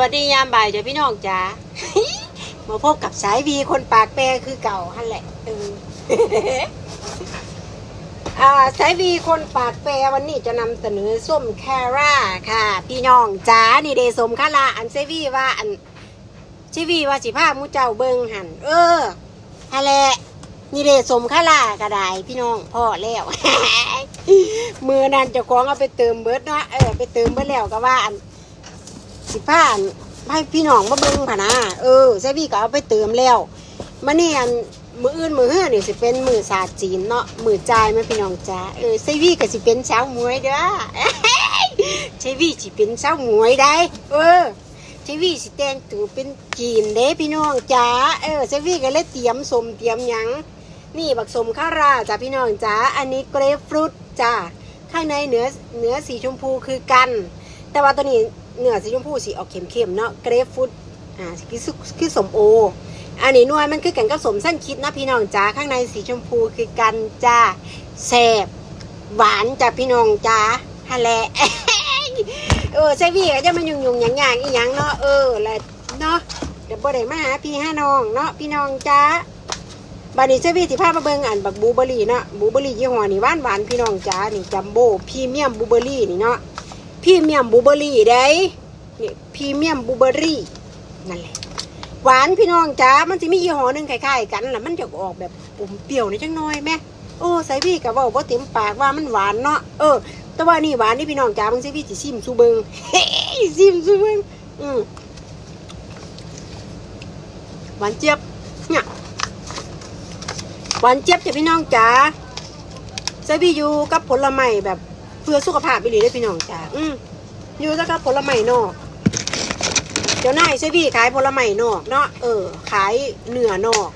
วัสดียามบ่ายจ้ะพี่น้องจ๋ามาพบกับสายวีคนปากแปรคือเก่าฮั่นแหละเอออ่าสายวีคนปากแปรวันนี้จะนำเสนอส้มแคร่าค่ะ พี่น้องจ๋านี่เดสมคาราอันเซวีว่าอันเซวีว่าสิพามูเจ้าเบิงหันเออฮันแหละนี่เดสมคาราก็ได้พี่น้องพ่อแล้วมือนั้นเจ้าของเอาไปเติมเบิร์ดเนาะเออไปเติมเบิร์ดแล้วก็ว่าอัน สิผ้าให้พี่น้องมาเบิ่งผ่านะเออใช่พี่ก็เอาไปเติมแล้วมาเนี่อันมืออื่นมือเฮือนี่สิเป็นมือศาสตร์จีนเนาะมือจ่ายมันพี่น้องจ้าเออใช่พี่ก็สิเป็นสามวยเด้อใช่พี่สิเป็นสามวยได้ เออใช่พี่สิแต่งตัวเป็นจีนเด้พี่น้องจ้าเออใช่พี่ก็เลยเตรียมสมเตรียมหยังนี่บักสมข้าราจ้าพี่น้องจ้าอันนี้เกรฟฟรุตจ้าข้างในเนื้อเนื้อสีชมพูคือกัน แต่ว่าตัวนี้ เนื้อสีชมพูสีออกเข้มๆเนาะเกรฟฟรุตอ่าคือสุคือสมโอ อันนี้นวยมันคือกันกับสมสั้นคิดนะพี่น้องจ้าข้างในสีชมพูคือกันจ้าแซ่บหวานจ้าพี่น้องจ้าฮะแหละเออใช่พี่ก็จะมายุ่งยุ่งๆอย่างอย่างอีหยังเนาะเออแล้วเนาะเดี๋ยวบ่ได้มาหาพี่ห้าน้องเนาะพี่น้องจ้าบัดนี้ใช่พี่สิพามาเบิ่งอันบักบูเบอรี่เนาะบูเบอรี่ยี่ห้อนี่หวานหวานพี่น้องจ้านี่จัมโบ้พรีเมียมบูเบอรี่นี่เนาะ พรีเมียมบูเบอรี่ได้นี่พรีเมียมบูเบอรี่นั่นแหละ หวานพี่น้องจ้ามันจะมียี่ห้อหนึ่งคล้ายๆกันแหละมันจะออกแบบอมเปรี้ยวนิดจังน้อยแม่โอ้ใส่พี่กับว่าบ่เต็มปากว่ามันหวานเนาะเออ แต่ว่านี่หวานนี่พี่น้องจ้าบางทีพี่สิซิมซูเบิงเฮ้ยซิมซูเบิงอืมหวานเจี๊ยบเนี่ยหวานเจี๊ยบจ้ะพี่น้องจ้าใส่พี่อยู่กับผลไม้แบบ พื่อสุขภาพไปเลยได้พี่น้องจ้าอืมอยู่แล้วกับผลไม้นอกเจ้านายใช่พี่ขายผลไม้นอกเนาะเออ ขายเนื้อนอก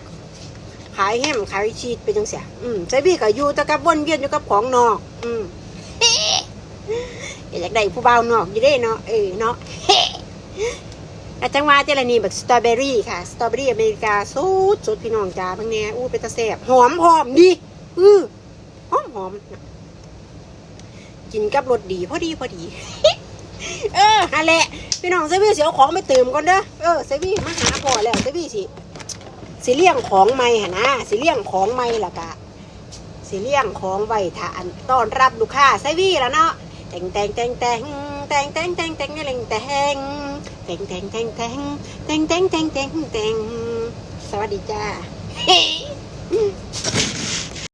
ขายแฮมขายชีสไปจังเสียอืมใช่พี่ก็อยู่แต่กับวนเวียนอยู่กับของนอก อืมอยากได้ผู้เบานอกอยู่ได้เนาะเออเนาะอาจังหวะเจรนีแบบสตรอเบอรี่ค่ะ สตรอเบอรี่อเมริกาสุดสุดพี่น้องจ้าบางแน่อู้เป็นตาแซบหอมหอมดี อือหอมหอม กินกับรสดีพอดีพอดี เออนั่นแหละพี่น้องเซวี่สิเอาของไปเติมก่อนเด้อเออเซวี่มาหาพ่อแล้วเซวี่สิสิเลี้ยงของใหม่หนนะสิเลี้ยงของใหม่ละกะสิเลี้ยงของไว้ทานต้อนรับลูกค้าเซวี่แล้วเนาะแต่งแต่งแต่งแต่งแต่งแต่งแต่งแต่งแต่งแต่งแต่งแต่งแต่งแต่งแต่งแต่งแต่งแต่งแต่งสวัสดีจ้า